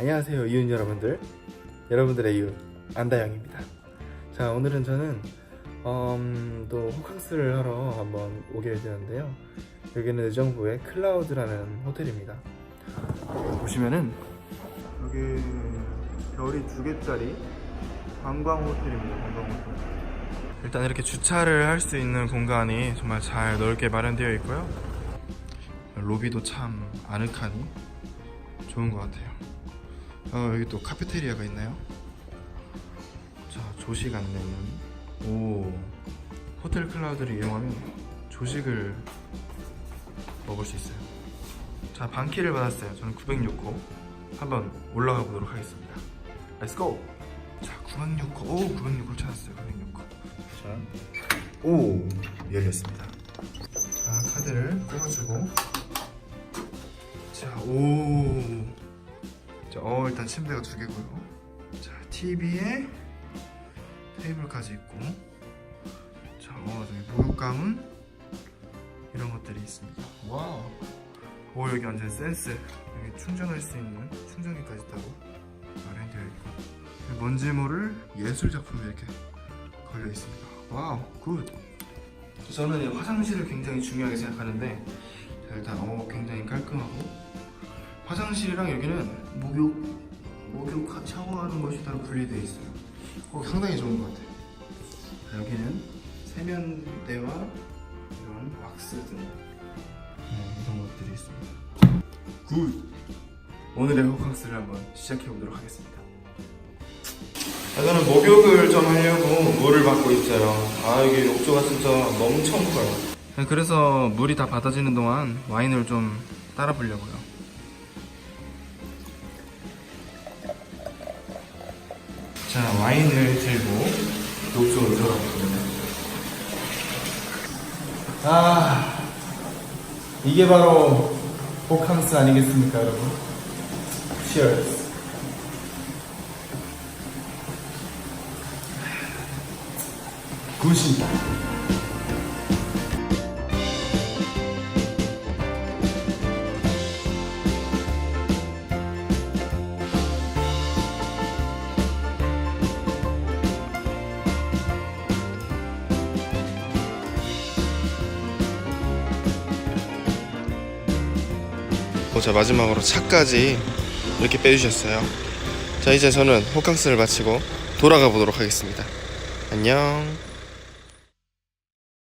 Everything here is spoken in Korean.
안녕하세요 이웃 여러분들. 여러분들의 이웃 안다영입니다. 자 오늘은 저는 음, 또 호캉스를 하러 한번 오게 되었는데요. 여기는 의정부의 클라우드라는 호텔입니다. 보시면은 여기 별이 두 개짜리 관광 호텔입니다 관광 호텔. 일단 이렇게 주차를 할 수 있는 공간이 정말 잘 넓게 마련되어 있고요. 로비도 참 아늑하니 좋은 것 같아요 어, 여기 또 카페테리아가 있나요? 자, 조식 안내는 오 호텔 클라우드를 이용하면 조식을 먹을 수 있어요. 자, 반키를 받았어요. 저는 906호 한번 올라가 보도록 하겠습니다. Go. 자, 906호. 오, 906호를 찾았어요. 906호. 자, 오 열렸습니다. 자, 카드를 꼽아주고. 자, 오. 자, 어 일단 침대가 두 개고요. 자, TV에 테이블까지 있고. 자, 어 저기 목욕감은 이런 것들이 있습니다. 와우. 오 여기 완전 센스. 여기 충전할 수 있는 충전기까지 따로 마련되어 있고. 먼지 모를 예술 작품이 이렇게 걸려 있습니다. 와우, 굿. 저는 이 화장실을 굉장히 중요하게 생각하는데 자, 일단 어 굉장히 깔끔하고 화장실이랑 여기는 목욕 목욕 샤워하는 것이 따로 분리되어 있어요. 어, 상당히 좋은 것 같아요. 자, 여기는 세면대와 이런 왁스 등 네, 이런 것들이 있습니다. 굿. 오늘의 호캉스를 한번 시작해 보도록 하겠습니다. 아, 저는 목욕을 좀 하려고 물을 받고 있어요. 아 여기 욕조가 진짜 엄청 커요. 네, 그래서 물이 다 받아지는 동안 와인을 좀 따라 보려고요. 자, 와인을 들고 욕조로 들어가겠습니다. 아, 이게 바로 호캉스 아니겠습니까, 여러분? Cheers. 굿이 다. 자 마지막으로 차까지 이렇게 빼주셨어요. 자 이제 저는 호캉스를 마치고 돌아가 보도록 하겠습니다. 안녕.